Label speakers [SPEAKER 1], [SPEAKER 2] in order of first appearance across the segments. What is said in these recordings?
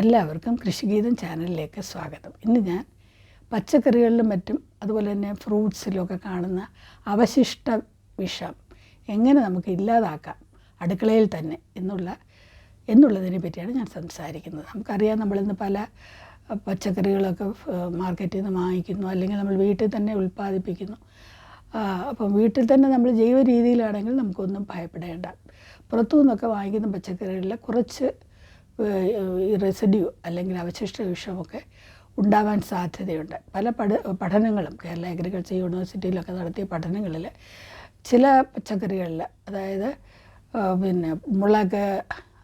[SPEAKER 1] എല്ലാവർക്കും കൃഷിഗീതം ചാനലിലേക്ക് സ്വാഗതം. ഇന്ന് ഞാൻ പച്ചക്കറികളിലും മറ്റും അതുപോലെ തന്നെ ഫ്രൂട്ട്സിലൊക്കെ കാണുന്ന അവശിഷ്ട വിഷം എങ്ങനെ നമുക്ക് ഇല്ലാതാക്കാം അടുക്കളയിൽ തന്നെ എന്നുള്ള എന്നുള്ളതിനെ പറ്റിയാണ് ഞാൻ സംസാരിക്കുന്നത്. നമുക്കറിയാം നമ്മളിന്ന് പല പച്ചക്കറികളൊക്കെ മാർക്കറ്റിൽ നിന്ന് വാങ്ങിക്കുന്നു അല്ലെങ്കിൽ നമ്മൾ വീട്ടിൽ തന്നെ ഉൽപ്പാദിപ്പിക്കുന്നു. അപ്പം വീട്ടിൽ തന്നെ നമ്മൾ ജൈവ രീതിയിലാണെങ്കിൽ നമുക്കൊന്നും ഭയപ്പെടേണ്ട. പുറത്തു നിന്നൊക്കെ വാങ്ങിക്കുന്ന പച്ചക്കറികളിൽ കുറച്ച് റെസിഡ്യൂ അല്ലെങ്കിൽ അവശിഷ്ട വിഷമൊക്കെ ഉണ്ടാവാൻ സാധ്യതയുണ്ട്. പല പഠ പഠനങ്ങളും കേരള അഗ്രികൾച്ചർ യൂണിവേഴ്സിറ്റിയിലൊക്കെ നടത്തിയ പഠനങ്ങളിൽ ചില പച്ചക്കറികളിൽ അതായത് പിന്നെ മുളക്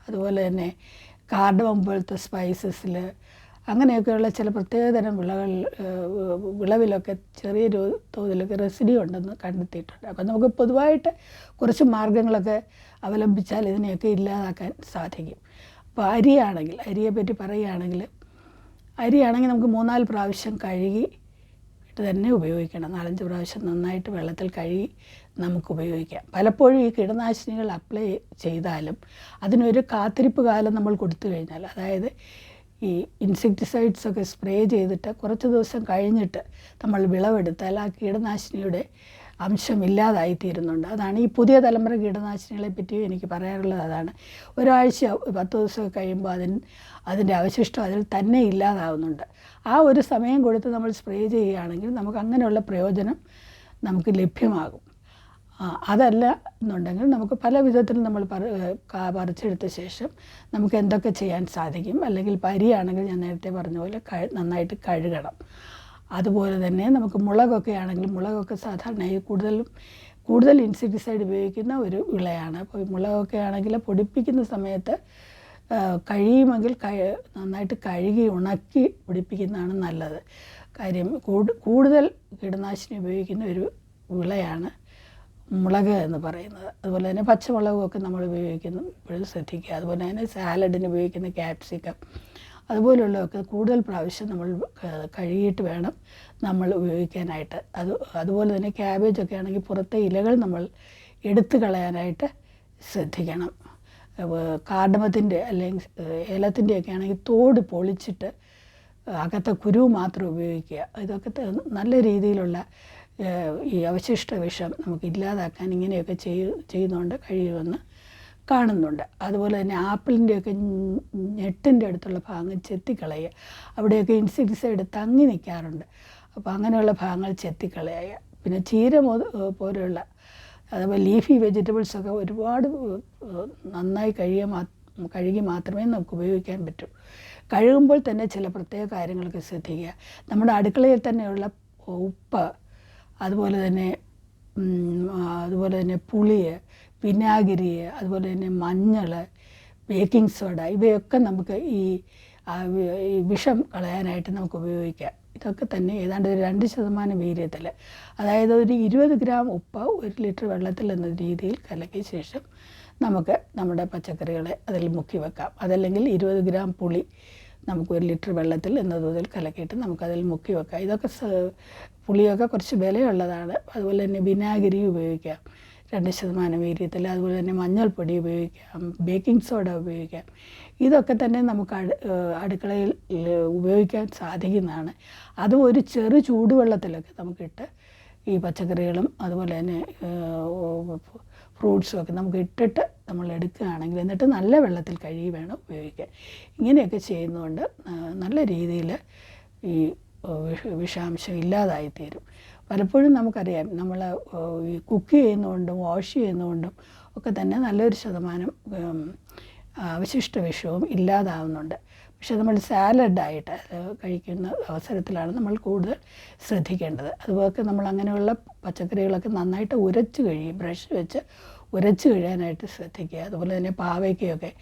[SPEAKER 1] അതുപോലെ തന്നെ കാർഡമം പോലത്തെ സ്പൈസസിൽ അങ്ങനെയൊക്കെയുള്ള ചില പ്രത്യേകതരം വിളകൾ വിളവിലൊക്കെ ചെറിയ തോതിലൊക്കെ റെസിഡി ഉണ്ടെന്ന് കണ്ടെത്തിയിട്ടുണ്ട്. അപ്പം നമുക്ക് പൊതുവായിട്ട് കുറച്ച് മാർഗങ്ങളൊക്കെ അവലംബിച്ചാൽ ഇതിനെയൊക്കെ ഇല്ലാതാക്കാൻ സാധിക്കും. അപ്പോൾ അരിയാണെങ്കിൽ അരിയെ പറ്റി പറയുകയാണെങ്കിൽ അരിയാണെങ്കിൽ നമുക്ക് മൂന്നാൽ പ്രാവശ്യം കഴുകി ഇട്ട് തന്നെ ഉപയോഗിക്കണം. നാലഞ്ച് പ്രാവശ്യം നന്നായിട്ട് വെള്ളത്തിൽ കഴുകി നമുക്ക് ഉപയോഗിക്കാം. പലപ്പോഴും ഈ കീടനാശിനികൾ അപ്ലൈ ചെയ്താലും അതിനൊരു കാത്തിരിപ്പ് കാലം നമ്മൾ കൊടുത്തു കഴിഞ്ഞാൽ അതായത് ഈ ഇൻസെക്ടിസൈഡ്സ് ഒക്കെ സ്പ്രേ ചെയ്തിട്ട് കുറച്ച് ദിവസം കഴിഞ്ഞിട്ട് നമ്മൾ വിളവെടുത്താൽ ആ കീടനാശിനിയുടെ അംശം ഇല്ലാതായി തീരുന്നുണ്ട് അതാണ് ഈ പുതിയ തലമുറ കീടനാശിനികളെ പറ്റിയും എനിക്ക് പറയാറുള്ളത്. അതാണ് ഒരാഴ്ച പത്ത് ദിവസമൊക്കെ കഴിയുമ്പോൾ അതിന് അതിന്റെ അവശിഷ്ടം അതിൽ തന്നെ ഇല്ലാതാവുന്നുണ്ട്. ആ ഒരു സമയം കൊടുത്ത് നമ്മൾ സ്പ്രേ ചെയ്യുകയാണെങ്കിൽ നമുക്ക് അങ്ങനെയുള്ള പ്രയോജനം നമുക്ക് ലഭ്യമാകും. അതല്ല എന്നുണ്ടെങ്കിൽ നമുക്ക് പല വിധത്തിൽ നമ്മൾ പറ പറിച്ചെടുത്ത ശേഷം നമുക്ക് എന്തൊക്കെ ചെയ്യാൻ സാധിക്കും? അല്ലെങ്കിൽ പരിയാണെങ്കിൽ ഞാൻ നേരത്തെ പറഞ്ഞ പോലെ നന്നായിട്ട് കഴുകണം. അതുപോലെ തന്നെ നമുക്ക് മുളകൊക്കെ ആണെങ്കിൽ മുളകൊക്കെ സാധാരണയായി കൂടുതലും കൂടുതൽ ഇൻസെക്ടിസൈഡ് ഉപയോഗിക്കുന്ന ഒരു വിളയാണ്. അപ്പോൾ മുളകൊക്കെ ആണെങ്കിൽ പൊടിപ്പിക്കുന്ന സമയത്ത് കഴിയുമെങ്കിൽ കഴി നന്നായിട്ട് കഴുകി ഉണക്കി പൊടിപ്പിക്കുന്നതാണ് നല്ലത്. കാര്യം കൂടു- കൂടുതൽ കീടനാശിനി ഉപയോഗിക്കുന്ന ഒരു വിളയാണ് മുളക് എന്ന് പറയുന്നത്. അതുപോലെ തന്നെ പച്ചമുളകൊക്കെ നമ്മൾ ഉപയോഗിക്കുന്നു ഇപ്പോഴും ശ്രദ്ധിക്കുക. അതുപോലെ തന്നെ സാലഡിന് ഉപയോഗിക്കുന്ന ക്യാപ്സിക്കം അതുപോലുള്ളതൊക്കെ കൂടുതൽ പ്രാവശ്യം നമ്മൾ കഴുകിയിട്ട് വേണം നമ്മൾ ഉപയോഗിക്കാനായിട്ട്. അത് അതുപോലെ തന്നെ ക്യാബേജൊക്കെ ആണെങ്കിൽ പുറത്തെ ഇലകൾ നമ്മൾ എടുത്തു കളയാനായിട്ട് ശ്രദ്ധിക്കണം. കാർഡമത്തിന്റെ അല്ലെങ്കിൽ ഏലത്തിന്റെയൊക്കെ ആണെങ്കിൽ തോട് പൊളിച്ചിട്ട് അകത്തെ കുരു മാത്രം ഉപയോഗിക്കുക. ഇതൊക്കെ നല്ല രീതിയിലുള്ള ഈ അവശിഷ്ട വിഷം നമുക്ക് ഇല്ലാതാക്കാൻ ഇങ്ങനെയൊക്കെ ചെയ്യ ചെയ്യുന്നതുകൊണ്ട് കഴിയുമെന്ന് കാണുന്നുണ്ട്. അതുപോലെ തന്നെ ആപ്പിളിന്റെയൊക്കെ ഞെട്ടിന്റെ അടുത്തുള്ള ഭാഗങ്ങൾ ചെത്തിക്കളയുക. അവിടെയൊക്കെ ഇൻസെക്ടിസൈഡ് തങ്ങി നിൽക്കാറുണ്ട്. അപ്പോൾ അങ്ങനെയുള്ള ഭാഗങ്ങൾ ചെത്തിക്കളയുക. പിന്നെ ചീര പോലെയുള്ള അതുപോലെ ലീഫി വെജിറ്റബിൾസൊക്കെ ഒരുപാട് നന്നായി കഴുകിയ മാ കഴുകി മാത്രമേ നമുക്ക് ഉപയോഗിക്കാൻ പറ്റൂ. കഴുകുമ്പോൾ തന്നെ ചില പ്രത്യേക കാര്യങ്ങളൊക്കെ ശ്രദ്ധിക്കുക. നമ്മുടെ അടുക്കളയിൽ തന്നെയുള്ള ഉപ്പ് അതുപോലെ തന്നെ അതുപോലെ തന്നെ പുളി വിനാഗിരി അതുപോലെ തന്നെ മഞ്ഞൾ ബേക്കിംഗ് സോഡ ഇവയൊക്കെ നമുക്ക് ഈ വിഷം കളയാനായിട്ട് നമുക്ക് ഉപയോഗിക്കാം. ഇതൊക്കെ തന്നെ ഏതാണ്ട് ഒരു രണ്ട് ശതമാനം വീര്യത്തിൽ. അതായത് ഒരു ഇരുപത് ഗ്രാം ഉപ്പ് ഒരു ലിറ്റർ വെള്ളത്തിൽ എന്ന രീതിയിൽ കലക്കിയ ശേഷം നമുക്ക് നമ്മുടെ പച്ചക്കറികളെ അതിൽ മുക്കി വെക്കാം. അതല്ലെങ്കിൽ ഇരുപത് ഗ്രാം പുളി നമുക്ക് ഒരു ലിറ്റർ വെള്ളത്തിൽ എന്ന തോതിൽ കലക്കിയിട്ട് നമുക്കതിൽ മുക്കി വെക്കാം. ഇതൊക്കെ പുളിയൊക്കെ കുറച്ച് വിലയുള്ളതാണ്. അതുപോലെ തന്നെ വിനാഗിരി ഉപയോഗിക്കാം. രണ്ട് ശതമാനം വീര്യത്തിൽ അതുപോലെ തന്നെ മഞ്ഞൾപ്പൊടി ഉപയോഗിക്കാം ബേക്കിംഗ് സോഡ ഉപയോഗിക്കാം. ഇതൊക്കെ തന്നെ നമുക്ക് അടു അടുക്കളയിൽ ഉപയോഗിക്കാൻ സാധിക്കുന്നതാണ്. അതും ഒരു ചെറു ചൂടുവെള്ളത്തിലൊക്കെ നമുക്കിട്ട് ഈ പച്ചക്കറികളും അതുപോലെ തന്നെ ഫ്രൂട്ട്സും ഒക്കെ നമുക്ക് ഇട്ടിട്ട് നമ്മൾ എടുക്കുകയാണെങ്കിൽ എന്നിട്ട് നല്ല വെള്ളത്തിൽ കഴുകി വേണം ഉപയോഗിക്കാൻ. ഇങ്ങനെയൊക്കെ ചെയ്യുന്നതുകൊണ്ട് നല്ല രീതിയിൽ ഈ വിഷാംശം ഇല്ലാതായി തീരും പലപ്പോഴും നമുക്കറിയാം നമ്മൾ കുക്ക് ചെയ്യുന്നതുകൊണ്ടും വാഷ് ചെയ്യുന്നതുകൊണ്ടും ഒക്കെ തന്നെ നല്ലൊരു ശതമാനം അവശിഷ്ട വിഷവും ഇല്ലാതാവുന്നുണ്ട്. പക്ഷെ നമ്മൾ സാലഡായിട്ട് കഴിക്കുന്ന അവസരത്തിലാണ് നമ്മൾ കൂടുതൽ ശ്രദ്ധിക്കേണ്ടത്. അതുപോലെ നമ്മൾ അങ്ങനെയുള്ള പച്ചക്കറികളൊക്കെ നന്നായിട്ട് ഉരച്ച് കഴിയും ബ്രഷ് വെച്ച് ഉരച്ച് കഴിയാനായിട്ട് ശ്രദ്ധിക്കുക. അതുപോലെ തന്നെ പാവയ്ക്കയൊക്കെ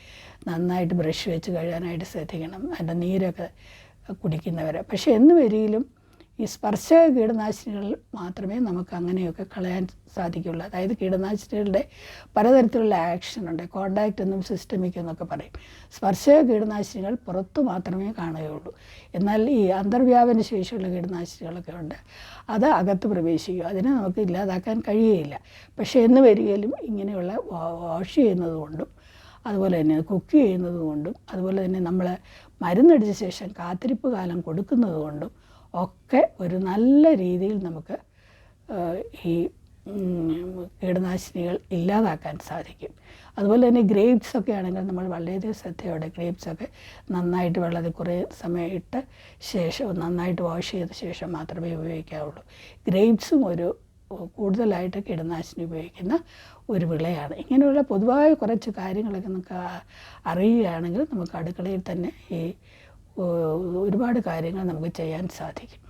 [SPEAKER 1] നന്നായിട്ട് ബ്രഷ് വെച്ച് കഴുകാനായിട്ട് ശ്രദ്ധിക്കണം. അതിന്റെ നീരൊക്കെ കുടിക്കുന്നവരെ. പക്ഷേ എന്ന് വരിയിലും ഈ സ്പർശക കീടനാശിനികൾ മാത്രമേ നമുക്ക് അങ്ങനെയൊക്കെ കളയാൻ സാധിക്കുള്ളൂ. അതായത് കീടനാശിനികളുടെ പലതരത്തിലുള്ള ആക്ഷൻ ഉണ്ട്. കോണ്ടാക്റ്റ് എന്നും സിസ്റ്റമിക് എന്നൊക്കെ പറയും. സ്പർശക കീടനാശിനികൾ പുറത്തു മാത്രമേ കാണുകയുള്ളൂ. എന്നാൽ ഈ അന്തർവ്യാപന ശേഷിയുള്ള കീടനാശിനികളൊക്കെ ഉണ്ട്. അത് അകത്ത് പ്രവേശിക്കും. അതിനെ നമുക്ക് ഇല്ലാതാക്കാൻ കഴിയുകയില്ല പക്ഷേ എന്ന് വരികയിലും ഇങ്ങനെയുള്ള വാഷ് ചെയ്യുന്നതുകൊണ്ടും അതുപോലെ തന്നെ കുക്ക് ചെയ്യുന്നതുകൊണ്ടും അതുപോലെ തന്നെ നമ്മൾ മരുന്നടിച്ച ശേഷം കാത്തിരിപ്പ് കാലം കൊടുക്കുന്നത് കൊണ്ടും ഒക്കെ ഒരു നല്ല രീതിയിൽ നമുക്ക് ഈ കീടനാശിനികൾ ഇല്ലാതാക്കാൻ സാധിക്കും. അതുപോലെ തന്നെ ഗ്രേപ്സ് ഒക്കെ ആണെങ്കിൽ നമ്മൾ വളരെയധികം ശ്രദ്ധയോടെ ഗ്രേപ്സ് ഒക്കെ നന്നായിട്ട് വെള്ളത്തിൽ കുറേ സമയം ഇട്ട് ശേഷം നന്നായിട്ട് വാഷ് ചെയ്ത ശേഷം മാത്രമേ ഉപയോഗിക്കാവുള്ളൂ. ഗ്രേപ്സും ഒരു കൂടുതലായിട്ട് കീടനാശിനി ഉപയോഗിക്കുന്ന ഒരു വിളയാണ്. ഇങ്ങനെയുള്ള പൊതുവായ കുറച്ച് കാര്യങ്ങളൊക്കെ നമുക്ക് അറിയുകയാണെങ്കിൽ നമുക്ക് അടുക്കളയിൽ തന്നെ ഈ ഒരുപാട് കാര്യങ്ങൾ നമുക്ക് ചെയ്യാൻ സാധിക്കും.